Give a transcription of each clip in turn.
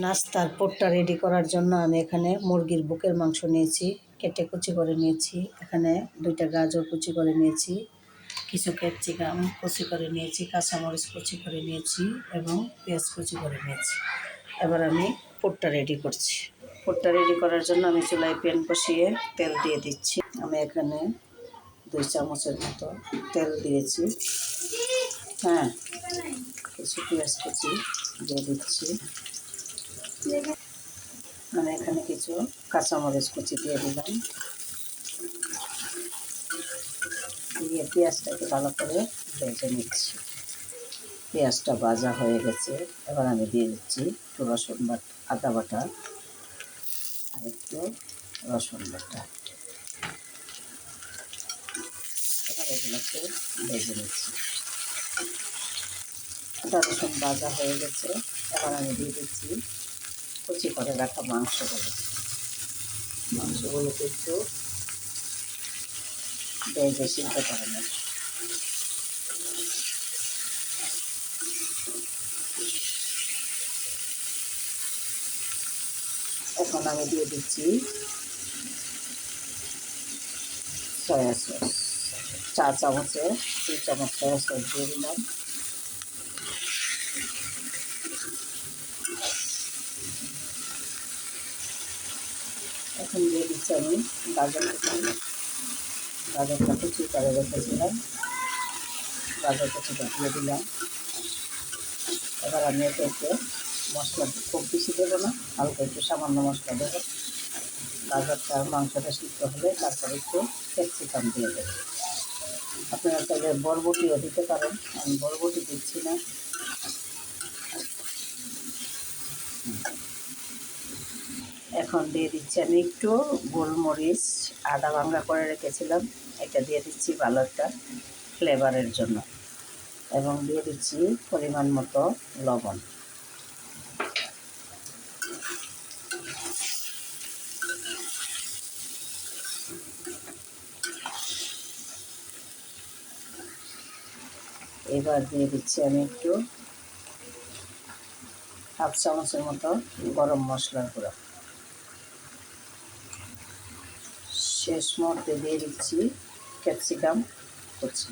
নাস্তার পোটটা রেডি করার জন্য আমি এখানে মুরগির বুকের মাংস নিয়েছি, কেটে কুচি করে নিয়েছি, এখানে দুইটা গাজর কুচি করে নিয়েছি, কিছু ক্যাপসিকাম কুচি করে নিয়েছি, কাঁচামরিচ কুচি করে নিয়েছি এবং পেঁয়াজ কুচি করে নিয়েছি। এবার আমি পোটটা রেডি করছি। পোটটা রেডি করার জন্য আমি চুলায় প্যান বসিয়ে তেল দিয়ে দিচ্ছি। আমি এখানে দুই চামচের মতো তেল দিয়েছি। হ্যাঁ কিছু পেঁয়াজ কুচি দিয়ে দিচ্ছি। মানে এখানে কিছু কাঁচামরিচ কুচি দিয়ে দিলাম। দিয়ে পেঁয়াজটাকে ভালো করে ভেজে নিচ্ছি। পেঁয়াজটা ভাজা হয়ে গেছে। এবার আমি দিয়ে দিচ্ছি একটু রসুন বাট আদা বাটা আর একটু রসুন বাটা। এবার এগুলোকে ভেজে নিচ্ছি। আদা রসুন ভাজা হয়ে গেছে। এবার আমি দিয়ে দিচ্ছি কুচি করে রাখা মাংসগুলো। মাংসগুলোকে একটু ভেজে সিদ্ধ করে নেব। এখন আমি দিয়ে দিচ্ছি সয়া সস। চা চামচে, দুই চামচ সয়া সস দিয়ে দিলাম। এখন দিয়ে দিচ্ছি আমি গাজর গাজরটা কুচি করে রেখেছিলাম। গাজর কুচিটা দিয়ে দিলাম। এবার আমি একে একটু মশলা খুব বেশি দেবো না, হালকা একটু সামান্য মশলা দেবো। গাজরটা মাংসটা সিদ্ধ হলে তারপরে একটু ক্যাপসিকাম দিয়ে দেবো। আপনারা চাইলে বরবটিও দিতে পারেন। আমি বরবটি দিচ্ছি না। এখন দিয়ে দিচ্ছি। আমি একটু গোলমরিচ, আদা ভাঙ্গা করে রেখেছিলাম। এটা দিয়ে দিচ্ছি ভালো একটা ফ্লেভারের জন্য। এবং দিয়ে দিচ্ছি পরিমাণ মতো লবণ। এবার দিয়ে দিচ্ছি আমি একটু হাফ চামচের মতো গরম মশলার গুঁড়ো। শেষ মুহূর্তে দিয়ে দিচ্ছি ক্যাপসিকাম কুচি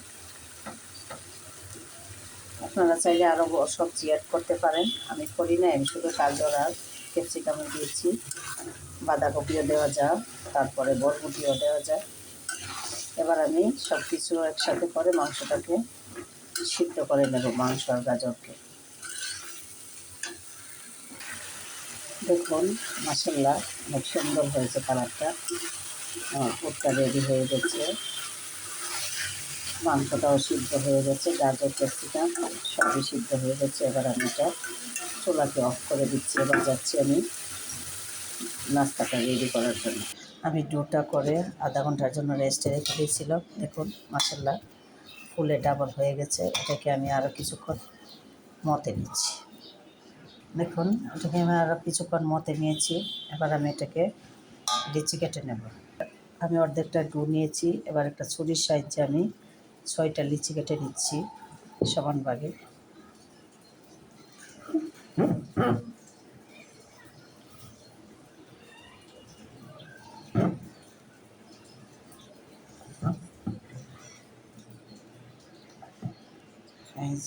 আপনারা চাইলে আরও সবজি অ্যাড করতে পারেন। আমি করি না আমি শুধু গাজর আর ক্যাপসিকামও দিয়েছি। বাঁধাকপিও দেওয়া যায়, তারপরে বরবটিও দেওয়া যায়। এবার আমি সব কিছু একসাথে করে মাংসটাকে সিদ্ধ করে নেব, মাংস আর গাজরকে। দেখুন মাসাল্লা অনেক সুন্দর হয়েছে কালারটা। পুরটা রেডি হয়ে গেছে। মাংসটাও সিদ্ধ হয়ে গেছে, গাজর, ক্যাপসিকাম সবই সিদ্ধ হয়ে গেছে। এবার আমি এটা চুলাকে অফ করে দিচ্ছি, এবার যাচ্ছি আমি নাস্তাটা রেডি করার জন্য। আমি ডোটা করে আধা ঘণ্টার জন্য রেস্টে রেখে দিয়েছিলাম দেখুন মাসাল্লা ফুলে ডাবল হয়ে গেছে। এটাকে আমি আরও কিছুক্ষণ মতে নিচ্ছি। দেখুন, এটাকে আমি আরও কিছুক্ষণ মতে নিয়েছি। এবার আমি এটাকে লিচি কেটে নেব। আমি অর্ধেকটা ডু নিয়েছি, এবার একটা ছুরির সাহায্যে আমি ছয়টা লিচি কেটে নিচ্ছি সমান ভাগে।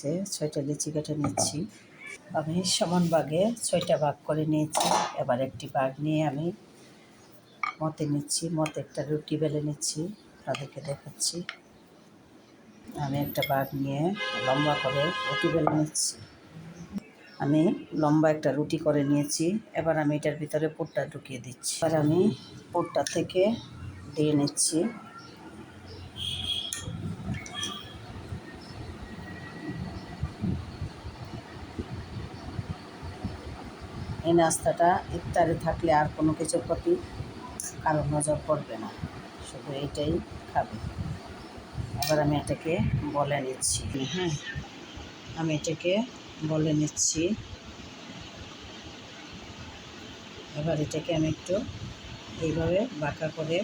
যে ছয়টা লিচি কেটে নিচ্ছি। আমি সমান ভাগে ছয়টা ভাগ করে নিয়েছি, এবার একটি ভাগ নিয়ে আমি মতে নিচ্ছি, মতে একটা রুটি বেলে নিচ্ছি, তাদেরকে দেখাচ্ছি। আমি একটা বাঘ নিয়ে লম্বা করে রুটি বেলে নিচ্ছি। আমি লম্বা একটা রুটি করে নিয়েছি, এবার আমি এটার ভিতরে পুরটা ঢুকিয়ে দিচ্ছি। এবার আমি পুরটা থেকে দিয়ে নিচ্ছি। এই নাস্তাটা ইফতারে থাকলে আর কোনো কিছুর প্রতি কারও নজর পড়বে না। শুধু এইটাই খাবে। এবার আমি এটাকে বলে নিচ্ছি। হ্যাঁ আমি এটাকে বলে নিচ্ছি। এবার এটাকে আমি একটু এইভাবে বাঁকা করে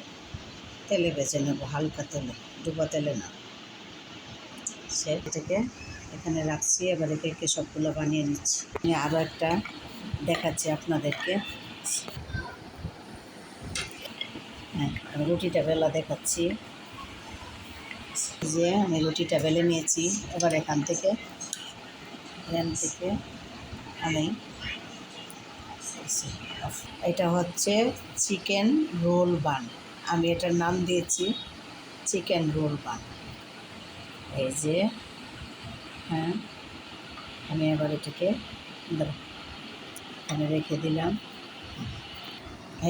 তেলে বেছে নেব, হালকা তেলে, ডুবা তেলে না। সে এটাকে এখানে রাখছি, এবার এটাকে সবগুলো বানিয়ে নিচ্ছি। আমি আরও একটা দেখাচ্ছি আপনাদেরকে। হ্যাঁ আমি রুটিটা বেলা দেখাচ্ছি। যে আমি রুটিটা বেলে নিয়েছি, এবার এখান থেকে এখান থেকে আমি এটা হচ্ছে চিকেন রোল বান। আমি এটার নাম দিয়েছি চিকেন রোল বান। এই যে হ্যাঁ আমি এবার এটাকে আমি রেখে দিলাম।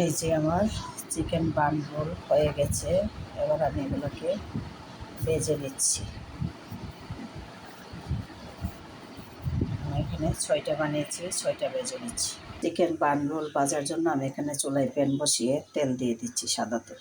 এই যে আমার চিকেন বান রোল হয়ে গেছে। এবার আমি এগুলোকে ভেজে নিচ্ছি। এখানে ছয়টা বানিয়েছি, ছয়টা ভেজে নিচ্ছি। চিকেন বান রোল ভাজার জন্য আমি এখানে চুলায় প্যান বসিয়ে তেল দিয়ে দিচ্ছি সাদা তেল।